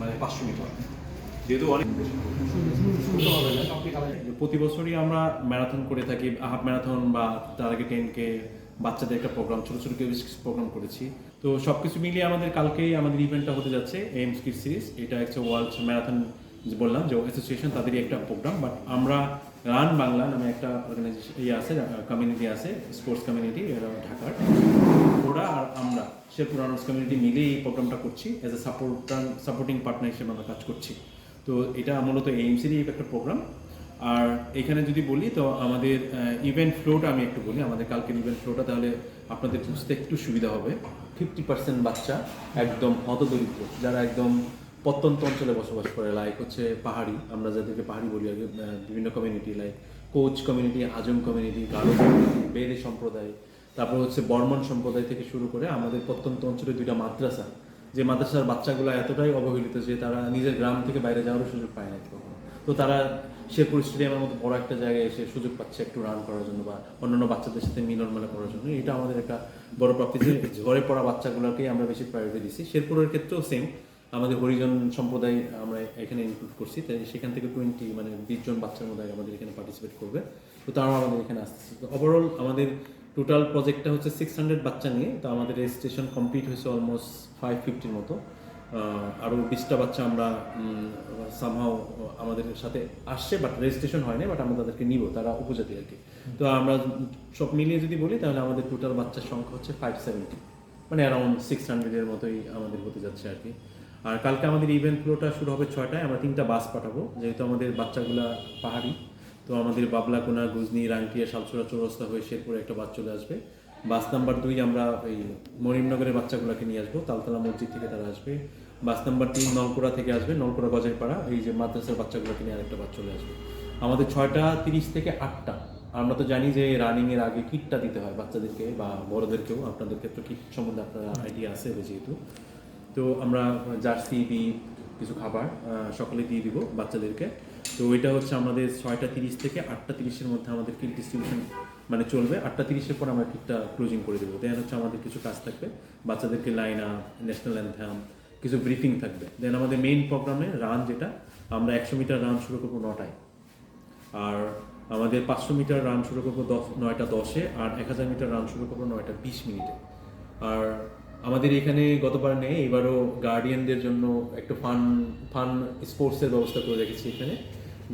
মানে পাঁচশো মিটার যেহেতু অনেক প্রতি বছরই আমরা ম্যারাথন করে থাকি, হাফ ম্যারাথন বা তার আগে টেন কে বাচ্চাদের একটা প্রোগ্রাম ছোট ছোট কেউ প্রোগ্রাম করেছি। তো সব কিছু মিলিয়ে আমাদের কালকেই আমাদের ইভেন্টটা হতে যাচ্ছে এমস কিড সিরিজ এটা হচ্ছে ওয়ার্ল্ড ম্যারাথন যে বললাম যে অ্যাসোসিয়েশন তাদেরই একটা প্রোগ্রাম বাট আমরা রান বাংলা নামে একটা অর্গানাইজেশন ইয়ে আছে কমিউনিটি আছে স্পোর্টস কমিউনিটি ঢাকার। ওরা আর আমরা শেরপুর আনার্স কমিউনিটি মিলেই এই প্রোগ্রামটা করছি as a support supporting partner হিসেবে আমরা কাজ করছি। তো এটা মূলত এইমসেরই একটা প্রোগ্রাম আর এখানে যদি বলি, তো আমাদের ইভেন্ট ফ্লোটা আমি একটু বলি, আমাদের কালকের ইভেন্ট ফ্লোটা তাহলে আপনাদের বুঝতে একটু সুবিধা হবে। ফিফটি পার্সেন্ট বাচ্চা একদম হতদরিদ্র, যারা একদম প্রত্যন্ত অঞ্চলে বসবাস করে লাইক হচ্ছে পাহাড়ি, আমরা যাদেরকে পাহাড়ি বলি আগে বিভিন্ন কমিউনিটি লাইক কোচ কমিউনিটি আজম কমিউনিটি গারো কমিউনিটি বেদে সম্প্রদায়, তারপর হচ্ছে বর্মন সম্প্রদায় থেকে শুরু করে আমাদের প্রত্যন্ত অঞ্চলে দুইটা মাদ্রাসা, যে মাদ্রাসার বাচ্চাগুলো এতটাই অবহেলিত যে তারা নিজের গ্রাম থেকে বাইরে যাওয়ারও সুযোগ পায় না কখনো। তো তারা শেরপুর স্টেডিয়ামের মতো বড় একটা জায়গায় এসে সুযোগ পাচ্ছে একটু রান করার জন্য বা অন্যান্য বাচ্চাদের সাথে মিলন মেলা করার জন্য। এটা আমাদের একটা বড় প্রাপ্তি যে ঝরে পড়া বাচ্চাগুলোকেই আমরা বেশি প্রায়োরিটি দিচ্ছি শেরপুরের ক্ষেত্রেও সেম আমাদের হরিজন সম্প্রদায় আমরা এখানে ইনক্লুড করছি, তাই সেখান থেকে টোয়েন্টি মানে বিশ জন বাচ্চার মধ্যে আমাদের এখানে পার্টিসিপেট করবে। তো তারাও আমাদের এখানে আসতেছে। তো ওভারঅল আমাদের টোটাল প্রজেক্টটা হচ্ছে সিক্স হান্ড্রেড বাচ্চা নিয়ে, তো আমাদের রেজিস্ট্রেশন কমপ্লিট হয়েছে অলমোস্ট ফাইভ ফিফটির মতো। আরও বিশটা বাচ্চা আমরা সামহাও আমাদের সাথে আসছে বাট রেজিস্ট্রেশন হয়নি বাট আমরা তাদেরকে নিব, তারা উপজাতি আর কি। তো আমরা সব মিলিয়ে যদি বলি, তাহলে আমাদের টোটাল বাচ্চার সংখ্যা হচ্ছে ফাইভ সেভেন্টি মানে অ্যারাউন্ড সিক্স হান্ড্রেডের মতোই আমাদের হতে যাচ্ছে আর কি। আর কালকে আমাদের ইভেন্ট ফ্লোটা শুরু হবে ছয়টায়, আমরা তিনটা বাস পাঠাবো। যেহেতু আমাদের বাচ্চাগুলা পাহাড়ি, তো আমাদের বাবলাকোনা গুজনি রাঙ্কিয়া শালচুরা, চৌরাস্তা হয়ে শেরপুরে একটা বাস চলে আসবে। বাস নাম্বার দুই আমরা ওই মরিমনগরের বাচ্চাগুলোকে নিয়ে আসব, তালতলা মসজিদ থেকে তারা আসবে। বাস নাম্বার তিন নলকুড়া থেকে আসবে, নলকুড়া গজের পাড়া এই যে মাদ্রাসার বাচ্চাগুলোকে নিয়ে আরেকটা বাস চলে আসবে। আমাদের ছয়টা তিরিশ থেকে আটটা। আমরা তো জানি যে রানিংয়ের আগে কিটটা দিতে হয় বাচ্চাদেরকে বা বড়দেরকেও। আপনাদের ক্ষেত্রে কিট সম্বন্ধে আপনার আইডিয়া আছে যেহেতু। তো আমরা জার্সি দিই কিছু খাবার সকলে দিয়ে দিব বাচ্চাদেরকে। তো এটা হচ্ছে আমাদের ছয়টা তিরিশ থেকে আটটা তিরিশের মধ্যে আমাদের কিট ডিস্ট্রিবিউশন মানে চলবে। আটটা তিরিশের পর আমরা কিটটা ক্লোজিং করে দেবো। দেন হচ্ছে আমাদের কিছু কাজ থাকবে। বাচ্চাদেরকে লাইন আপ ন্যাশনাল অ্যান্থাম কিছু ব্রিফিং থাকবে। দেন আমাদের মেইন প্রোগ্রামে রান যেটা, আমরা একশো মিটার রান শুরু করব নটায়। আর আমাদের পাঁচশো মিটার রান শুরু করব দশ, নয়টা দশে। আর এক হাজার মিটার রান শুরু করব নয়টা বিশ মিনিটে। আর আমাদের এখানে গতবার নেই এবারও গার্ডিয়ানদের জন্য একটু ফান ফান স্পোর্টসের ব্যবস্থা করে রেখেছি এখানে।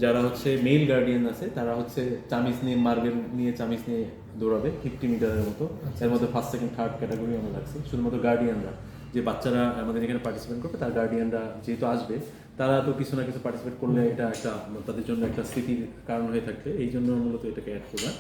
যারা হচ্ছে মেল গার্ডিয়ান আছে তারা হচ্ছে চামিজ নিয়ে মার্বেল নিয়ে চামিজ নিয়ে দৌড়াবে ফিফটি মিটারের মতো। এর মধ্যে ফার্স্ট সেকেন্ড থার্ড ক্যাটাগরি আমরা রাখছি শুধুমাত্র গার্ডিয়ানরা যে বাচ্চারা আমাদের এখানে পার্টিসিপেট করবে তার গার্ডিয়ানরা যেহেতু আসবে তারা তো কিছু না কিছু পার্টিসিপেট করলে এটা একটা তাদের জন্য একটা স্মৃতির কারণ হয়ে থাকবে। এই জন্য মূলত এটাকে অ্যাড করলাম।